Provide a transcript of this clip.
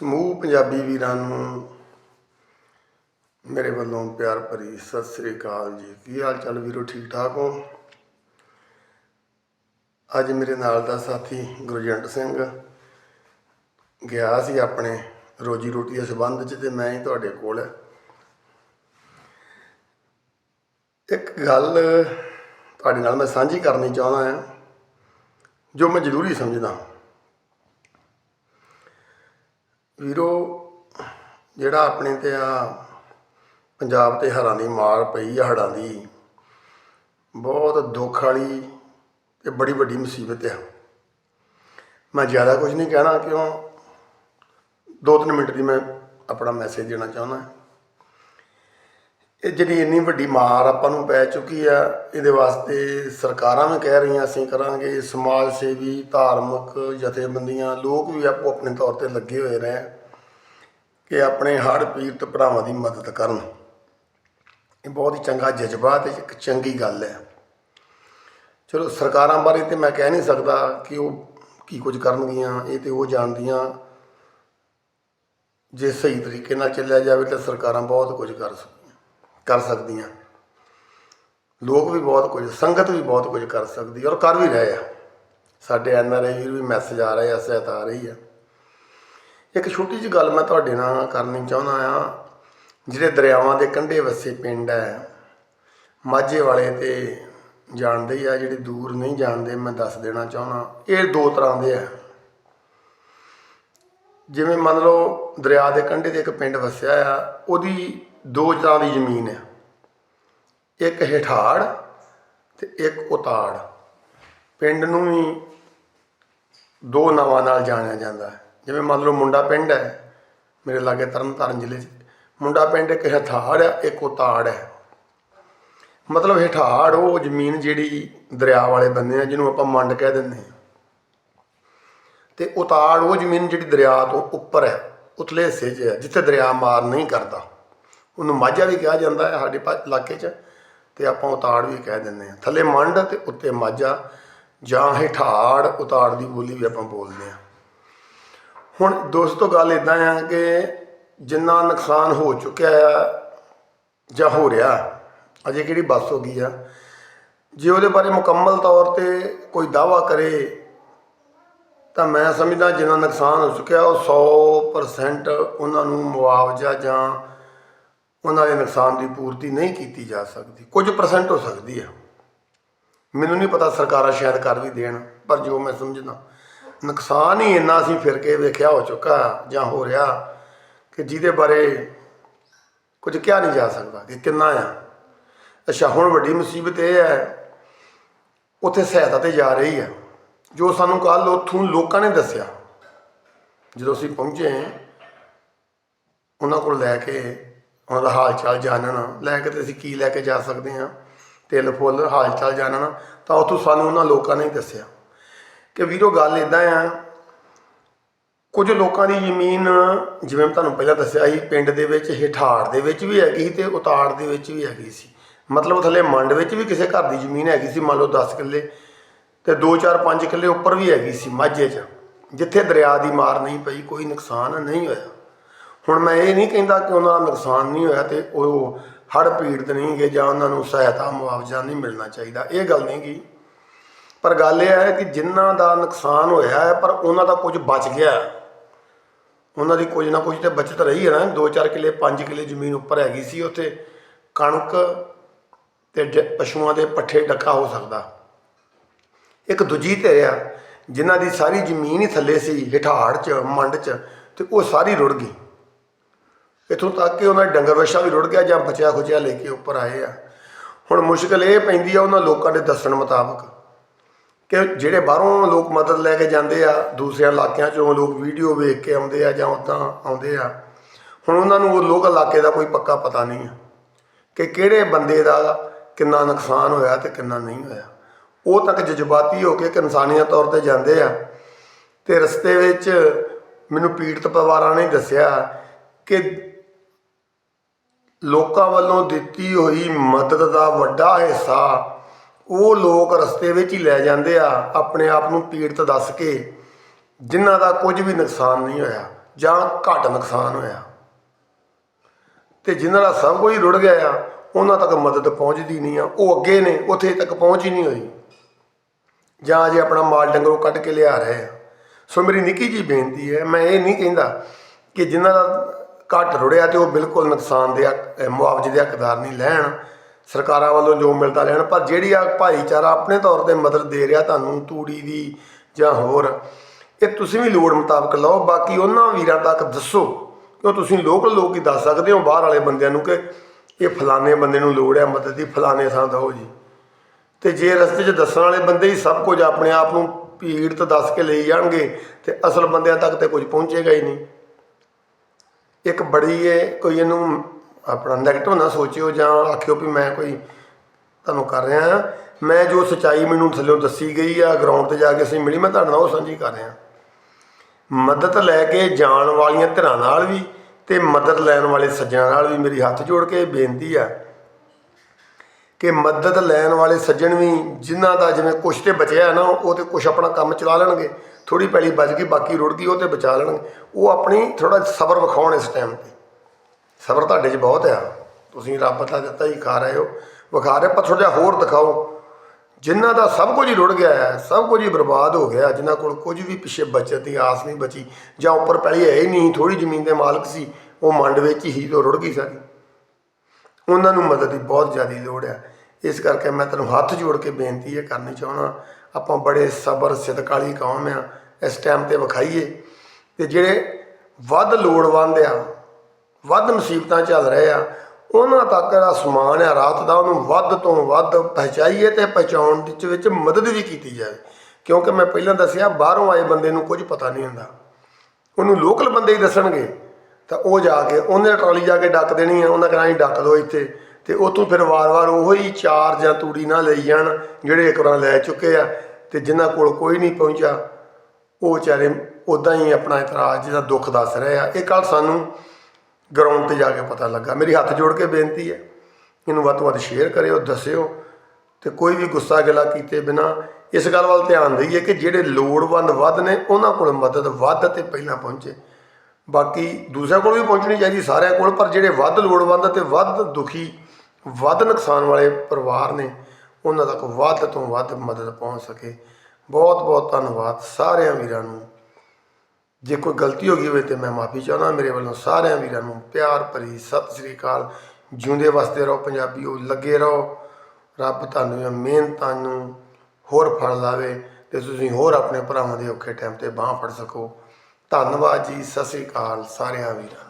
ਸਮੂਹ ਪੰਜਾਬੀ ਵੀਰਾਂ ਨੂੰ ਮੇਰੇ ਵੱਲੋਂ ਪਿਆਰ ਭਰੀ ਸਤਿ ਸ੍ਰੀ ਅਕਾਲ ਜੀ। ਕੀ ਹਾਲ ਚਾਲ ਵੀਰੋ? ਠੀਕ ਠਾਕ ਹੋ? ਅੱਜ ਮੇਰੇ ਨਾਲ ਦਾ ਸਾਥੀ ਗੁਰਜੰਟ ਸਿੰਘ ਗਿਆ ਸੀ ਆਪਣੇ ਰੋਜੀ ਰੋਟੀ ਦੇ ਸੰਬੰਧ 'ਚ ਤੇ ਮੈਂ ਹੀ ਤੁਹਾਡੇ ਕੋਲ। ਹੈ ਇੱਕ ਗੱਲ ਤੁਹਾਡੇ ਨਾਲ ਮੈਂ ਸਾਂਝੀ ਕਰਨੀ ਚਾਹੁੰਦਾ ਹਾਂ, ਜੋ ਮੈਂ ਜ਼ਰੂਰੀ ਸਮਝਦਾ ਵੀਰੋ, ਜਿਹੜਾ ਆਪਣੇ ਤੇ ਆ ਪੰਜਾਬ ਤੇ ਹੜ੍ਹਾਂ ਦੀ ਮਾਰ ਪਈ ਆ ਹੜ੍ਹਾਂ ਦੀ, ਬਹੁਤ ਦੁੱਖ ਵਾਲੀ ਤੇ ਬੜੀ ਵੱਡੀ ਮੁਸੀਬਤ ਆ। ਮੈਂ ਜ਼ਿਆਦਾ ਕੁਝ ਨਹੀਂ ਕਹਿਣਾ, ਕਿਉਂ? ਦੋ ਤਿੰਨ ਮਿੰਟ ਦੀ ਮੈਂ ਆਪਣਾ ਮੈਸੇਜ ਦੇਣਾ ਚਾਹੁੰਦਾ। ਇਹ ਜਿਹੜੀ ਇੰਨੀ ਵੱਡੀ ਮਾਰ ਆਪਾਂ ਨੂੰ ਪੈ ਚੁੱਕੀ ਆ, ਇਹਦੇ ਵਾਸਤੇ ਸਰਕਾਰਾਂ ਵੀ ਕਹਿ ਰਹੀਆਂ, ਅਸੀਂ ਕਰਾਂਗੇ। ਸਮਾਜ ਸੇਵੀ, ਧਾਰਮਿਕ ਜਥੇਬੰਦੀਆਂ, ਲੋਕ ਵੀ ਆਪੋ ਆਪਣੇ ਤੌਰ ਤੇ ਲੱਗੇ ਹੋਏ ਰਹੇ ਕਿ ਆਪਣੇ ਹੜ੍ਹ ਪੀੜਤ ਭਰਾਵਾਂ ਦੀ ਮਦਦ ਕਰਨ। ਇਹ ਬਹੁਤ ਹੀ ਚੰਗਾ ਜਜ਼ਬਾ ਤੇ ਇੱਕ ਚੰਗੀ ਗੱਲ ਹੈ। ਚਲੋ, ਸਰਕਾਰਾਂ ਬਾਰੇ ਤੇ ਮੈਂ ਕਹਿ ਨਹੀਂ ਸਕਦਾ ਕਿ ਉਹ ਕੀ ਕੁਝ ਕਰਨਗੀਆਂ, ਇਹ ਤੇ ਉਹ ਜਾਣਦੀਆਂ। ਜੇ ਸਹੀ ਤਰੀਕੇ ਨਾਲ ਚੱਲਿਆ ਜਾਵੇ ਤਾਂ ਸਰਕਾਰਾਂ ਬਹੁਤ ਕੁਝ ਕਰ ਸਕਦੀਆਂ। ਕਰ ਸਕਦੀਆਂ। ਲੋਕ ਵੀ ਬਹੁਤ ਕੁਝ, ਸੰਗਤ ਵੀ ਬਹੁਤ ਕੁਝ ਕਰ ਸਕਦੀ ਔਰ ਕਰ ਵੀ ਰਹੇ ਆ। ਸਾਡੇ ਐੱਨ ਆਰ ਆਈ ਵੀਰ ਵੀ ਮੈਸੇਜ ਆ ਰਹੇ ਆ ਸਹਿਤ ਆ ਰਹੀ ਆ। ਇੱਕ ਛੋਟੀ ਜਿਹੀ ਗੱਲ ਮੈਂ ਤੁਹਾਡੇ ਨਾਲ ਕਰਨੀ ਚਾਹੁੰਦਾ ਆ। ਜਿਹੜੇ ਦਰਿਆਵਾਂ ਦੇ ਕੰਢੇ ਵਸੇ ਪਿੰਡ ਹੈ ਮਾਝੇ ਵਾਲੇ ਤੇ ਜਾਣਦੇ ਹੀ ਆ, ਜਿਹੜੇ ਦੂਰ ਨਹੀਂ ਜਾਣਦੇ, ਮੈਂ ਦੱਸ ਦੇਣਾ ਚਾਹੁੰਦਾ। ਇਹ ਦੋ ਤਰ੍ਹਾਂ ਦੇ ਆ। ਜਿਵੇਂ ਮੰਨ ਲਓ ਦਰਿਆ ਦੇ ਕੰਢੇ ਤੇ ਇੱਕ ਪਿੰਡ ਵਸਿਆ ਆ, ਉਹਦੀ ਦੋ ਤਰ੍ਹਾਂ ਦੀ ਜ਼ਮੀਨ ਹੈ ਇੱਕ ਹੇਠਾੜ ਤੇ ਇੱਕ ਉਤਾੜ। ਪਿੰਡ ਨੂੰ ਵੀ ਦੋ ਨਾਵਾਂ ਨਾਲ ਜਾਣਿਆ ਜਾਂਦਾ ਹੈ। ਜਿਵੇਂ ਮੰਨ ਲਓ ਮੁੰਡਾ ਪਿੰਡ ਹੈ, ਮੇਰੇ ਲਾਗੇ ਤਰਨਤਾਰਨ ਜ਼ਿਲ੍ਹੇ 'ਚ। ਮੁੰਡਾ ਪਿੰਡ ਇੱਕ ਹੇਠਾੜ ਹੈ, ਇੱਕ ਉਤਾੜ ਹੈ। ਮਤਲਬ ਹੇਠਾੜ ਉਹ ਜ਼ਮੀਨ ਜਿਹੜੀ ਦਰਿਆ ਵਾਲੇ ਬੰਦੇ ਆ, ਜਿਹਨੂੰ ਆਪਾਂ ਮੰਡ ਕਹਿ ਦਿੰਦੇ ਹਾਂ। ਤੇ ਉਤਾੜ ਉਹ ਜ਼ਮੀਨ ਜਿਹੜੀ ਦਰਿਆ ਤੋਂ ਉੱਪਰ ਹੈ, ਉਤਲੇ ਹਿੱਸੇ 'ਚ ਹੈ, ਜਿੱਥੇ ਦਰਿਆ ਮਾਰ ਨਹੀਂ ਕਰਦਾ। ਉਹਨੂੰ ਮਾਝਾ ਵੀ ਕਿਹਾ ਜਾਂਦਾ ਹੈ ਸਾਡੇ ਪਾ- ਇਲਾਕੇ 'ਚ, ਤੇ ਆਪਾਂ ਉਤਾੜ ਵੀ ਕਹਿ ਦਿੰਦੇ ਹਾਂ। ਥੱਲੇ ਮੰਡ ਤੇ ਉੱਤੇ ਮਾਝਾ, ਜਾਂ ਹੇਠਾੜ ਉਤਾੜ ਦੀ ਬੋਲੀ ਵੀ ਆਪਾਂ ਬੋਲਦੇ ਹਾਂ। ਹੁਣ ਦੋਸਤੋ ਗੱਲ ਇਦਾਂ ਆ ਕਿ ਜਿੰਨਾ ਨੁਕਸਾਨ ਹੋ ਚੁੱਕਿਆ ਆ ਜਾਂ ਹੋ ਰਿਹਾ, ਅਜੇ ਕਿਹੜੀ ਬੱਸ ਹੋ ਗਈ ਆ, ਜੇ ਉਹਦੇ ਬਾਰੇ ਮੁਕੰਮਲ ਤੌਰ ਤੇ ਕੋਈ ਦਾਵਾ ਕਰੇ, ਤਾਂ ਮੈਂ ਸਮਝਦਾ ਜਿੰਨਾ ਨੁਕਸਾਨ ਹੋ ਚੁੱਕਿਆ ਉਹ 100% ਉਹਨਾਂ ਨੂੰ ਮੁਆਵਜ਼ਾ ਜਾਂ ਉਹਨਾਂ ਦੇ ਨੁਕਸਾਨ ਦੀ ਪੂਰਤੀ ਨਹੀਂ ਕੀਤੀ ਜਾ ਸਕਦੀ। ਕੁਝ ਪਰਸੈਂਟ ਹੋ ਸਕਦੀ ਹੈ ਮੈਨੂੰ ਨਹੀਂ ਪਤਾ ਸਰਕਾਰਾਂ ਸ਼ਾਇਦ ਕਰ ਵੀ ਦੇਣ, ਪਰ ਜੋ ਮੈਂ ਸਮਝਦਾ, ਨੁਕਸਾਨ ਹੀ ਇੰਨਾ ਸੀ ਫਿਰ ਕੇ ਵੇਖਿਆ ਹੋ ਚੁੱਕਾ ਜਾਂ ਹੋ ਰਿਹਾ ਕਿ ਜਿਹਦੇ ਬਾਰੇ ਕੁਝ ਕਿਹਾ ਨਹੀਂ ਜਾ ਸਕਦਾ ਕਿ ਕਿੰਨਾ ਆ। ਅੱਛਾ, ਹੁਣ ਵੱਡੀ ਮੁਸੀਬਤ ਇਹ ਹੈ, ਉੱਥੇ ਸਹਾਇਤਾ ਤੇ ਜਾ ਰਹੀ ਹੈ ਜੋ ਸਾਨੂੰ ਕੱਲ ਉੱਥੋਂ ਲੋਕਾਂ ਨੇ ਦੱਸਿਆ, ਜਦੋਂ ਅਸੀਂ ਪਹੁੰਚੇ, ਉਹਨਾਂ ਕੋਲ ਲੈ ਕੇ ਉਹਨਾਂ ਦਾ ਹਾਲ ਚਾਲ ਜਾਣਨਾ। ਲੈ ਕੇ ਤੇ ਅਸੀਂ ਕੀ ਲੈ ਕੇ ਜਾ ਸਕਦੇ ਹਾਂ? ਤਿਲ ਫੁੱਲ ਹਾਲ ਚਾਲ ਜਾਣਨਾ। ਤਾਂ ਉੱਥੋਂ ਸਾਨੂੰ ਉਹਨਾਂ ਲੋਕਾਂ ਨੇ ਹੀ ਦੱਸਿਆ ਕਿ ਵੀਰੋ ਗੱਲ ਇਦਾਂ ਆ, ਕੁਝ ਲੋਕਾਂ ਦੀ ਜ਼ਮੀਨ ਜਿਵੇਂ ਮੈਂ ਤੁਹਾਨੂੰ ਪਹਿਲਾਂ ਦੱਸਿਆ ਸੀ, ਪਿੰਡ ਦੇ ਵਿੱਚ ਹਿਠਾੜ ਦੇ ਵਿੱਚ ਵੀ ਹੈਗੀ ਸੀ ਤੇ ਉਤਾੜ ਦੇ ਵਿੱਚ ਵੀ ਹੈਗੀ ਸੀ। ਮਤਲਬ ਥੱਲੇ ਮੰਡ ਵਿੱਚ ਵੀ ਕਿਸੇ ਘਰ ਦੀ ਜ਼ਮੀਨ ਹੈਗੀ ਸੀ, ਮੰਨ ਲਓ 10 ਕਿੱਲੇ ਤੇ 2 4 5 ਕਿੱਲੇ ਉੱਪਰ ਵੀ ਹੈਗੀ ਸੀ, ਮਾਝੇ 'ਚ। ਜਿੱਥੇ ਦਰਿਆ ਦੀ ਮਾਰ ਨਹੀਂ ਪਈ, ਕੋਈ ਨੁਕਸਾਨ ਨਹੀਂ ਹੋਇਆ। ਹੁਣ ਮੈਂ ਇਹ ਨਹੀਂ ਕਹਿੰਦਾ ਕਿ ਉਹਨਾਂ ਦਾ ਨੁਕਸਾਨ ਨਹੀਂ ਹੋਇਆ ਤੇ ਉਹ ਹੜ ਪੀੜਤ ਨਹੀਂ ਗਏ ਜਾਂ ਉਹਨਾਂ ਨੂੰ ਸਹਾਇਤਾ ਮੁਆਵਜ਼ਾ ਨਹੀਂ ਮਿਲਣਾ ਚਾਹੀਦਾ, ਇਹ ਗੱਲ ਨਹੀਂ ਗੀ ਪਰ ਗੱਲ ਇਹ ਹੈ ਕਿ ਜਿਨ੍ਹਾਂ ਦਾ ਨੁਕਸਾਨ ਹੋਇਆ ਹੈ, ਪਰ ਉਹਨਾਂ ਦਾ ਕੁਝ ਬਚ ਗਿਆ ਉਹਨਾਂ ਦੀ ਕੁਝ ਨਾ ਕੁਝ ਤੇ ਬਚਤ ਰਹੀ ਹੈ ਨਾ 2-4 ਕਿੱਲੇ 5 ਕਿੱਲੇ ਜ਼ਮੀਨ ਉੱਪਰ ਹੈਗੀ ਸੀ, ਉੱਥੇ ਕਣਕ ਤੇ ਜ- ਪਸ਼ੂਆਂ ਦੇ ਪੱਠੇ ਡੱਕਾ ਹੋ ਸਕਦਾ। ਇੱਕ ਦੂਜੀ ਧਿਰ ਆ, ਜਿਨ੍ਹਾਂ ਦੀ ਸਾਰੀ ਜ਼ਮੀਨ ਹੀ ਥੱਲੇ ਸੀ ਹਿਠਾੜ 'ਚ, ਮੰਡ 'ਚ, ਤੇ ਉਹ ਸਾਰੀ ਰੁੜ ਗਈ। ਇੱਥੋਂ ਤੱਕ ਕਿ ਉਹਨਾਂ ਦਾ ਡੰਗਰ ਵਛਾ ਵੀ ਰੁੜ ਗਿਆ ਜਾਂ ਬਚਿਆ ਖੁਚਿਆ ਲੈ ਕੇ ਉੱਪਰ ਆਏ ਆ। ਹੁਣ ਮੁਸ਼ਕਲ ਇਹ ਪੈਂਦੀ ਆ ਉਹਨਾਂ ਲੋਕਾਂ ਦੇ ਦੱਸਣ ਮੁਤਾਬਕ ਕਿ ਜਿਹੜੇ ਬਾਹਰੋਂ ਲੋਕ ਮਦਦ ਲੈ ਕੇ ਜਾਂਦੇ ਆ, ਦੂਸਰਿਆਂ ਇਲਾਕਿਆਂ ਚੋਂ ਲੋਕ ਵੀਡੀਓ ਵੇਖ ਕੇ ਆਉਂਦੇ ਆ ਜਾਂ ਉਦਾਂ ਆਉਂਦੇ ਆ। ਹੁਣ ਉਹਨਾਂ ਨੂੰ ਉਹ ਲੋਕ ਇਲਾਕੇ ਦਾ ਕੋਈ ਪੱਕਾ ਪਤਾ ਨਹੀਂ ਆ ਕਿ ਕਿਹੜੇ ਬੰਦੇ ਦਾ ਕਿੰਨਾ ਨੁਕਸਾਨ ਹੋਇਆ ਤੇ ਕਿੰਨਾ ਨਹੀਂ ਹੋਇਆ। ਉਹ ਤੱਕ ਜਜ਼ਬਾਤੀ ਹੋ ਕੇ ਇੱਕ ਇਨਸਾਨੀਅਤ ਤੌਰ ਤੇ ਜਾਂਦੇ ਆ ਤੇ ਰਸਤੇ ਵਿੱਚ ਮੈਨੂੰ ਪੀੜਤ ਪਰਿਵਾਰਾਂ ਨੇ ਦੱਸਿਆ ਕਿ ਲੋਕਾਂ ਵੱਲੋਂ ਦਿੱਤੀ ਹੋਈ ਮਦਦ ਦਾ ਵੱਡਾ ਹਿੱਸਾ ਉਹ ਲੋਕ ਰਸਤੇ ਵਿੱਚ ਹੀ ਲੈ ਜਾਂਦੇ ਆ, ਆਪਣੇ ਆਪ ਨੂੰ ਪੀੜਤ ਦੱਸ ਕੇ, ਜਿਨ੍ਹਾਂ ਦਾ ਕੁਝ ਵੀ ਨੁਕਸਾਨ ਨਹੀਂ ਹੋਇਆ ਜਾਂ ਘੱਟ ਨੁਕਸਾਨ ਹੋਇਆ। ਤੇ ਜਿਨ੍ਹਾਂ ਦਾ ਸਭ ਕੁਝ ਰੁੜ ਗਿਆ ਆ, ਉਹਨਾਂ ਤੱਕ ਮਦਦ ਪਹੁੰਚਦੀ ਨਹੀਂ ਆ। ਉਹ ਅੱਗੇ ਨੇ, ਉੱਥੇ ਤੱਕ ਪਹੁੰਚ ਹੀ ਨਹੀਂ ਹੋਈ। ਜਾਂ ਜੇ ਆਪਣਾ ਮਾਲ ਡੰਗਰੋਂ ਕੱਢ ਕੇ ਲਿਆ ਰਹੇ ਆ। ਸੋ ਮੇਰੀ ਨਿੱਕੀ ਜੀ ਬੇਨਤੀ ਹੈ, ਮੈਂ ਇਹ ਨਹੀਂ ਕਹਿੰਦਾ ਕਿ ਜਿਨ੍ਹਾਂ ਦਾ ਘੱਟ ਰੁੜਿਆ ਤੇ ਉਹ ਬਿਲਕੁਲ ਨੁਕਸਾਨ ਦੇ ਹੱਕ- ਮੁਆਵਜ਼ੇ ਦੇ ਹੱਕਦਾਰ ਨਹੀਂ ਲੈਣ। ਸਰਕਾਰਾਂ ਵੱਲੋਂ ਜੋ ਮਿਲਦਾ ਲੈਣ, ਪਰ ਜਿਹੜੀ ਆ ਭਾਈਚਾਰਾ ਆਪਣੇ ਤੌਰ ਤੇ ਮਦਦ ਦੇ ਰਿਹਾ ਤੁਹਾਨੂੰ ਤੂੜੀ ਦੀ ਜਾਂ ਹੋਰ, ਇਹ ਤੁਸੀਂ ਵੀ ਲੋੜ ਮੁਤਾਬਕ ਲਓ। ਬਾਕੀ ਉਹਨਾਂ ਵੀਰਾਂ ਤੱਕ ਦੱਸੋ, ਕਿਉਂ ਤੁਸੀਂ ਲੋਕਲ ਲੋਕ ਹੀ ਦੱਸ ਸਕਦੇ ਹੋ ਬਾਹਰ ਵਾਲੇ ਬੰਦਿਆਂ ਨੂੰ ਕਿ ਇਹ ਫਲਾਣੇ ਬੰਦੇ ਨੂੰ ਲੋੜ ਹੈ ਮਦਦ ਦੀ, ਫਲਾਣੇ ਥਾਂ ਦਿਓ ਜੀ। ਤੇ ਜੇ ਰਸਤੇ 'ਚ ਦੱਸਣ ਵਾਲੇ ਬੰਦੇ ਹੀ ਸਭ ਕੁਝ ਆਪਣੇ ਆਪ ਨੂੰ ਪੀੜਤ ਦੱਸ ਕੇ ਲਈ ਜਾਣਗੇ, ਤੇ ਅਸਲ ਬੰਦਿਆਂ ਤੱਕ ਤੇ ਕੁਝ ਪਹੁੰਚੇਗਾ ਹੀ ਨਹੀਂ। ਇੱਕ ਬੜੀ ਏ, ਕੋਈ ਇਹਨੂੰ ਆਪਣਾ ਨੈਗੇਟਿਵ ਨਾ ਸੋਚਿਓ ਜਾਂ ਆਖਿਓ ਵੀ ਮੈਂ ਕੋਈ ਤੁਹਾਨੂੰ ਕਰ ਰਿਹਾ ਹਾਂ। ਮੈਂ ਜੋ ਸਚਾਈ ਮੈਨੂੰ ਥੱਲੇ ਦੱਸੀ ਗਈ ਆ ਗਰਾਊਂਡ ਤੇ ਜਾ ਕੇ ਅਸੀਂ ਮਿਲੀ, ਮੈਂ ਤੁਹਾਡੇ ਨਾਲ ਉਹ ਸਾਂਝੀ ਕਰ ਰਿਹਾ। ਮਦਦ ਲੈ ਕੇ ਜਾਣ ਵਾਲੀਆਂ ਧਿਰਾਂ ਨਾਲ ਵੀ ਤੇ ਮਦਦ ਲੈਣ ਵਾਲੇ ਸੱਜਣਾਂ ਨਾਲ ਵੀ ਮੇਰੀ ਹੱਥ ਜੋੜ ਕੇ ਬੇਨਤੀ ਆ ਕਿ ਮਦਦ ਲੈਣ ਵਾਲੇ ਸੱਜਣ ਵੀ ਜਿਨ੍ਹਾਂ ਦਾ ਜਿਵੇਂ ਕੁਛ ਤੇ ਬਚਿਆ ਨਾ, ਉਹ ਤੇ ਕੁਛ ਆਪਣਾ ਕੰਮ ਚਲਾ ਲੈਣਗੇ। ਥੋੜੀ ਪੈਲੀ ਬਚ ਗਈ, ਬਾਕੀ ਰੁੜ ਗਈ, ਉਹ ਤੇ ਬਚਾ ਲੈਣਗੇ। ਉਹ ਆਪਣੀ ਥੋੜਾ ਸਬਰ ਵਿਖਾਉਣ ਇਸ ਟਾਈਮ ਤੇ। ਸਬਰ ਤੁਹਾਡੇ 'ਚ ਬਹੁਤ ਆ। ਤੁਸੀਂ ਰੱਬ ਦਾ ਦਿੱਤਾ ਹੀ ਖਾ ਰਹੇ ਹੋ। ਵਿਖਾ ਰਹੇ, ਪਰ ਥੋੜਾ ਜਿਹਾ ਹੋਰ ਦਿਖਾਓ। ਜਿਨ੍ਹਾਂ ਦਾ ਸਭ ਕੁਝ ਹੀ ਰੁੜ ਗਿਆ ਹੈ, ਸਭ ਕੁਝ ਹੀ ਬਰਬਾਦ ਹੋ ਗਿਆ, ਜਿਨ੍ਹਾਂ ਕੋਲ ਕੁਝ ਵੀ ਪਿੱਛੇ ਬਚਤ ਦੀ ਆਸ ਨਹੀਂ ਬਚੀ, ਜਾਂ ਉੱਪਰ ਪੈਲੀ ਹੈ ਹੀ ਨਹੀਂ ਥੋੜੀ ਜ਼ਮੀਨ ਦੇ ਮਾਲਕ ਸੀ, ਉਹ ਮੰਡ ਵਿੱਚ ਹੀ ਤੋਂ ਰੁੜ ਗਈ ਸਾਰੀ। ਉਹਨਾਂ ਨੂੰ ਮਦਦ ਦੀ ਬਹੁਤ ਜ਼ਿਆਦਾ ਲੋੜ ਹੈ। ਇਸ ਕਰਕੇ ਮੈਂ ਤੈਨੂੰ ਹੱਥ ਜੋੜ ਕੇ ਬੇਨਤੀ ਇਹ ਕਰਨੀ ਚਾਹਣਾ ਆਪਾਂ ਬੜੇ ਸਬਰ ਸਿਦਕ ਵਾਲੀ ਕੌਮ ਆ। ਇਸ ਟਾਈਮ ਤੇ ਵਿਖਾਈਏ। ਤੇ ਜਿਹੜੇ ਵੱਧ ਲੋੜਵੰਦ ਆ, ਵੱਧ ਮੁਸੀਬਤਾਂ ਚੱਲ ਰਹੇ ਆ, ਉਹਨਾਂ ਤੱਕ ਜਿਹੜਾ ਸਮਾਨ ਆ, ਰਾਤ ਦਾ ਉਹਨੂੰ ਵੱਧ ਤੋਂ ਵੱਧ ਪਹੁੰਚਾਈਏ ਤੇ ਪਹੁੰਚਾਉਣ ਦੇ ਵਿੱਚ ਮਦਦ ਵੀ ਕੀਤੀ ਜਾਵੇ। ਕਿਉਂਕਿ ਮੈਂ ਪਹਿਲਾਂ ਦੱਸਿਆ, ਬਾਹਰੋਂ ਆਏ ਬੰਦੇ ਨੂੰ ਕੁਝ ਪਤਾ ਨਹੀਂ ਹੁੰਦਾ। ਉਹਨੂੰ ਲੋਕਲ ਬੰਦੇ ਹੀ ਦੱਸਣਗੇ। ਤਾਂ ਉਹ ਜਾ ਕੇ, ਉਹਨੇ ਟਰਾਲੀ ਜਾ ਕੇ ਡੱਕ ਦੇਣੀ ਹੈ ਉਹਨਾਂ ਕਹਿਣਾ ਹੀ ਡੱਕ ਦਿਓ ਇੱਥੇ। ਤੇ ਉਤੋਂ ਫਿਰ ਵਾਰ-ਵਾਰ ਉਹੋ ਹੀ ਚਾਰ ਜਾਂ ਤੂੜੀ ਨਾ ਲਈ ਜਾਣ, ਜਿਹੜੇ ਇੱਕ ਵਾਰ ਲੈ ਚੁੱਕੇ ਆ, ਤੇ ਜਿਨ੍ਹਾਂ ਕੋਲ ਕੋਈ ਨਹੀਂ ਪਹੁੰਚਾ ਉਹ ਵਿਚਾਰੇ ਉਦਾਂ ਹੀ ਆਪਣਾ ਇਤਰਾਜ਼, ਜਿਹਦਾ ਦੁੱਖ ਦੱਸ ਰਹੇ ਆ। ਇਹ ਕੱਲ ਸਾਨੂੰ ਗਰਾਊਂਡ ਤੇ ਜਾ ਕੇ ਪਤਾ ਲੱਗਾ। ਮੇਰੀ ਹੱਥ ਜੋੜ ਕੇ ਬੇਨਤੀ ਹੈ, ਇਹਨੂੰ ਵੱਧ ਤੋਂ ਵੱਧ ਸ਼ੇਅਰ ਕਰਿਓ, ਦੱਸਿਓ, ਤੇ ਕੋਈ ਵੀ ਗੁੱਸਾ ਗਿਲਾ ਕੀਤੇ ਬਿਨਾ ਇਸ ਗੱਲ ਵੱਲ ਧਿਆਨ ਦਈਏ ਕਿ ਜਿਹੜੇ ਲੋੜਵੰਦ ਵੱਧ ਨੇ, ਉਹਨਾਂ ਕੋਲ ਮਦਦ ਵੱਧ ਤੇ ਪਹਿਲਾਂ ਪਹੁੰਚੇ। ਬਾਕੀ ਦੂਸਰਿਆਂ ਕੋਲ ਵੀ ਪਹੁੰਚਣੀ ਚਾਹੀਦੀ, ਸਾਰਿਆਂ ਕੋਲ, ਪਰ ਜਿਹੜੇ ਵੱਧ ਲੋੜਵੰਦ ਅਤੇ ਵੱਧ ਦੁਖੀ, ਵੱਧ ਨੁਕਸਾਨ ਵਾਲੇ ਪਰਿਵਾਰ ਨੇ, ਉਹਨਾਂ ਤੱਕ ਵੱਧ ਤੋਂ ਵੱਧ ਮਦਦ ਪਹੁੰਚ ਸਕੇ। ਬਹੁਤ ਬਹੁਤ ਧੰਨਵਾਦ ਸਾਰਿਆਂ ਵੀਰਾਂ ਨੂੰ। ਜੇ ਕੋਈ ਗਲਤੀ ਹੋ ਗਈ ਹੋਵੇ ਤੇ ਮੈਂ ਮਾਫੀ ਚਾਹੁੰਦਾ, ਮੇਰੇ ਵੱਲੋਂ ਸਾਰਿਆਂ ਵੀਰਾਂ ਨੂੰ ਪਿਆਰ ਭਰੀ ਸਤਿ ਸ੍ਰੀ ਅਕਾਲ। ਜਿਉਂਦੇ ਵਸਦੇ ਰਹੋ ਪੰਜਾਬੀਓ ਲੱਗੇ ਰਹੋ। ਰੱਬ ਤੁਹਾਨੂੰ ਇਹ ਮਿਹਨਤਾਂ ਨੂੰ ਹੋਰ ਫਲ ਲਾਵੇ ਤੇ ਤੁਸੀਂ ਹੋਰ ਆਪਣੇ ਭਰਾਵਾਂ ਦੇ ਔਖੇ ਟਾਈਮ ਤੇ ਬਾਹ ਫੜ ਸਕੋ। ਧੰਨਵਾਦ ਜੀ ਸਤਿ ਸ੍ਰੀ ਅਕਾਲ ਸਾਰਿਆਂ ਵੀਰਾਂ।